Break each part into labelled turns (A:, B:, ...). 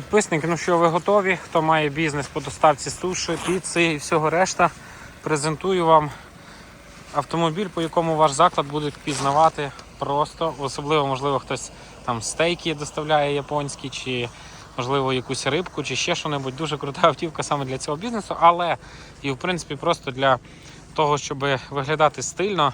A: Підписники, ну що ви готові? Хто має бізнес по доставці суші, піци і всього решта, презентую вам автомобіль, по якому ваш заклад буде впізнавати просто. Особливо, можливо, хтось там стейки доставляє японські, чи можливо якусь рибку, чи ще що-небудь. Дуже крута автівка саме для цього бізнесу, але і в принципі просто для того, щоб виглядати стильно.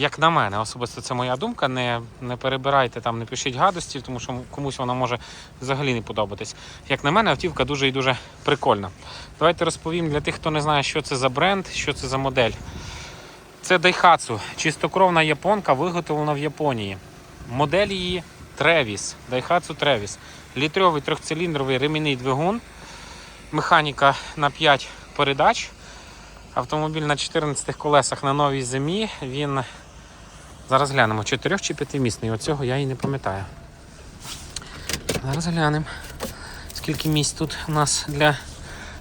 A: Як на мене, особисто це моя думка. Не, не перебирайте там, не пишіть гадості, тому що комусь вона може взагалі не подобатись. Як на мене, автівка дуже і дуже прикольна. Давайте розповім для тих, хто не знає, що це за бренд, що це за модель. Це Daihatsu, чистокровна японка, виготовлена в Японії. Модель її Travis, Daihatsu Travis. Літровий трьохциліндровий ремінний двигун, механіка на 5 передач. Автомобіль на 14 колесах на новій зимі. Він Зараз глянемо, 4 чи 5-місний. Оцього я і не пам'ятаю. Зараз глянемо, скільки місць тут у нас для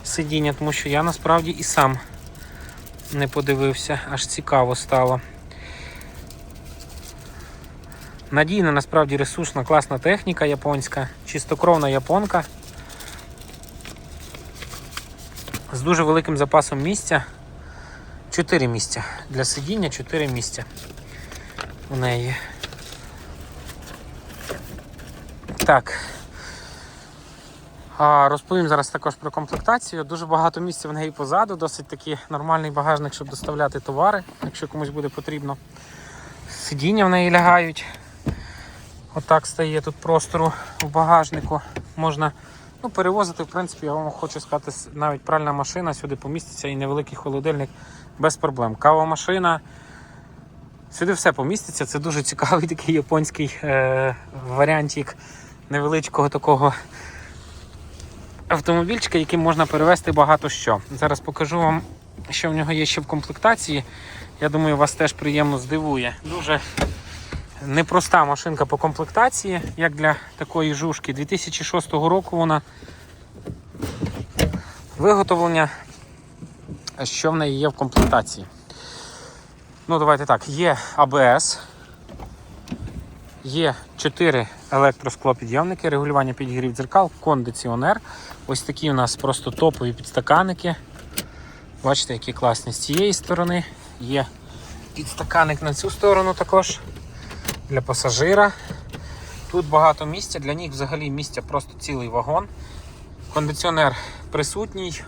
A: сидіння, тому що я насправді і сам не подивився, аж цікаво стало. Надійна, насправді ресурсна, класна техніка японська, чистокровна японка. З дуже великим запасом місця. 4 місця. Для сидіння 4 місця у неї. Так. А, розповім зараз також про комплектацію. Дуже багато місця в неї позаду, досить такий нормальний багажник, щоб доставляти товари, якщо комусь буде потрібно. Сидіння в неї лягають. Отак стає тут простору в багажнику. Можна ну, перевозити, в принципі, я вам хочу сказати, навіть пральна машина сюди поміститься і невеликий холодильник без проблем. Кава машина. Сюди все поміститься. Це дуже цікавий такий японський е, варіантик невеличкого такого автомобільчика, яким можна перевезти багато що. Зараз покажу вам, що в нього є ще в комплектації. Я думаю, вас теж приємно здивує. Дуже непроста машинка по комплектації, як для такої жушки. 2006 року вона виготовлення, що в неї є в комплектації. Ну, давайте так, є АБС, є 4 електросклопідйомники, регулювання підігрів дзеркал, кондиціонер. Ось такі у нас просто топові підстаканники. Бачите, які класні з цієї сторони. Є підстаканник на цю сторону також для пасажира. Тут багато місця, для них взагалі місця просто цілий вагон. Кондиціонер присутній.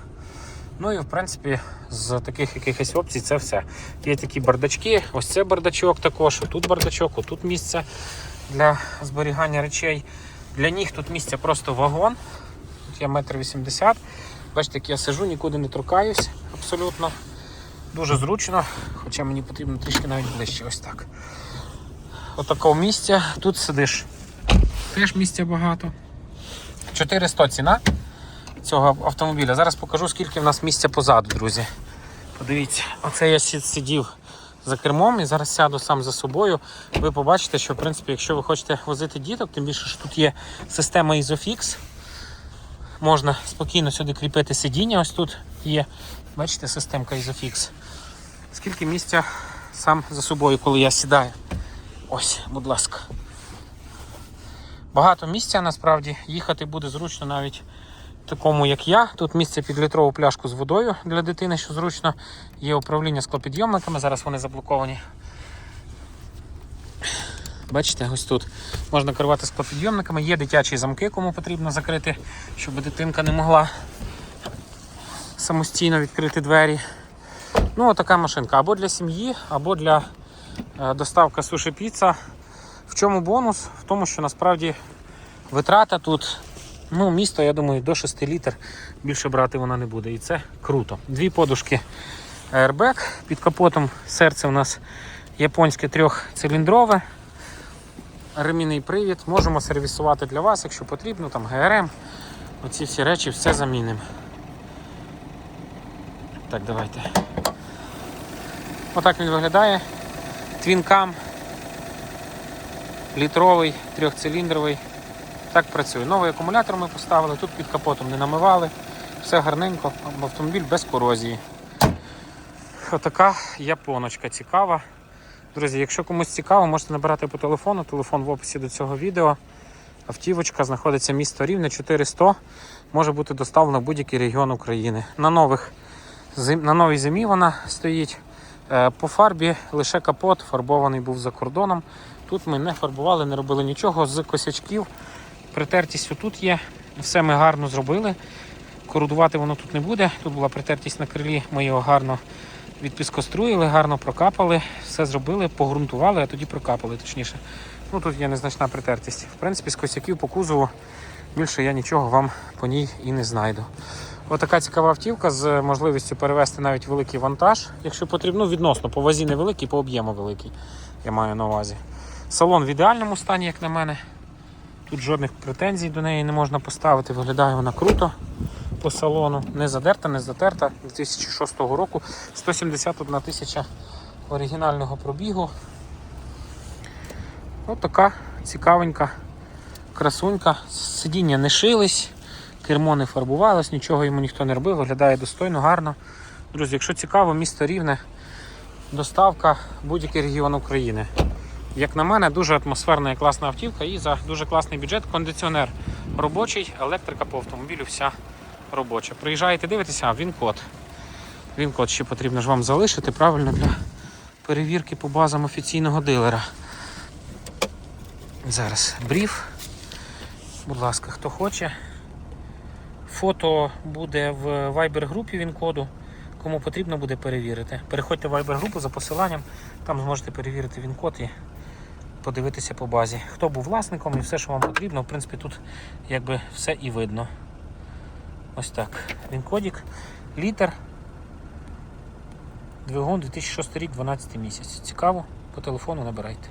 A: Ну і в принципі з таких якихось опцій це все. Є такі бардачки, ось це бардачок також, тут бардачок, отут місце для зберігання речей. Для них тут місця просто вагон. Тут я метр вісімдесят. Бачите, як я сижу, нікуди не торкаюсь абсолютно. Дуже зручно, хоча мені потрібно трішки навіть ближче. Ось так. Отакого місця. Тут сидиш. Теж місця багато. 400 ціна цього автомобіля. Зараз покажу, скільки в нас місця позаду, друзі. Подивіться, оце я сидів за кермом і зараз сяду сам за собою. Ви побачите, що в принципі, якщо ви хочете возити діток, тим більше що тут є система Isofix. Можна спокійно сюди кріпити сидіння. Ось тут є, бачите, системка Isofix. Скільки місця сам за собою, коли я сідаю. Ось, будь ласка. Багато місця насправді їхати буде зручно навіть такому, як я. Тут місце під літрову пляшку з водою для дитини, що зручно. Є управління склопідйомниками, зараз вони заблоковані. Бачите, ось тут можна керувати склопідйомниками, є дитячі замки, кому потрібно закрити, щоб дитинка не могла самостійно відкрити двері. Ну, така машинка або для сім'ї, або для е, доставки суші піца. В чому бонус? В тому, що насправді витрата тут Ну, місто, я думаю, до 6 літр більше брати вона не буде. І це круто. Дві подушки Airbag. Під капотом серце у нас японське трьохциліндрове. Ремінний привід. Можемо сервісувати для вас, якщо потрібно, там ГРМ. Оці всі речі все замінимо. Так, давайте. Отак він виглядає. Твінкам. Літровий, трьохциліндровий. Так працює. Новий акумулятор ми поставили, тут під капотом не намивали. Все гарненько, автомобіль без корозії. Отака японочка цікава. Друзі, якщо комусь цікаво, можете набирати по телефону, телефон в описі до цього відео. Автівочка знаходиться місто Рівне 400. Може бути доставлена в будь-який регіон України. На, нових, на новій зимі вона стоїть. Е, По фарбі лише капот фарбований був за кордоном. Тут ми не фарбували, не робили нічого з косячків. Притертість тут є. Все ми гарно зробили. Корудувати воно тут не буде. Тут була притертість на крилі. Ми його гарно відпіскоструїли, гарно прокапали, все зробили, погрунтували, а тоді прокапали точніше. Ну тут є незначна притертість. В принципі, з косяків по кузову більше я нічого вам по ній і не знайду. Отака цікава автівка з можливістю перевезти навіть великий вантаж, якщо потрібно, відносно по вазі невеликий, по об'єму великий. Я маю на увазі. Салон в ідеальному стані, як на мене. Тут жодних претензій до неї не можна поставити. Виглядає вона круто по салону. Не задерта, не затерта. 2006 року 171 тисяча оригінального пробігу. Ось така цікавенька красунька. Сидіння не шились, кермо не фарбувалось, нічого йому ніхто не робив, виглядає достойно, гарно. Друзі, якщо цікаво, місто Рівне, доставка будь-який регіон України. Як на мене, дуже атмосферна і класна автівка і за дуже класний бюджет. Кондиціонер робочий, електрика по автомобілю вся робоча. Приїжджаєте, дивитеся, він код. Він код ще потрібно ж вам залишити правильно для перевірки по базам офіційного дилера. Зараз бриф. Будь ласка, хто хоче. Фото буде в Viber групі він коду. Кому потрібно буде перевірити. Переходьте в Viber групу за посиланням, там зможете перевірити він код і подивитися по базі. Хто був власником і все, що вам потрібно. В принципі, тут якби все і видно. Ось так. Він кодік. Літер. Двигун 2006 рік, 12 місяць. Цікаво? По телефону набирайте.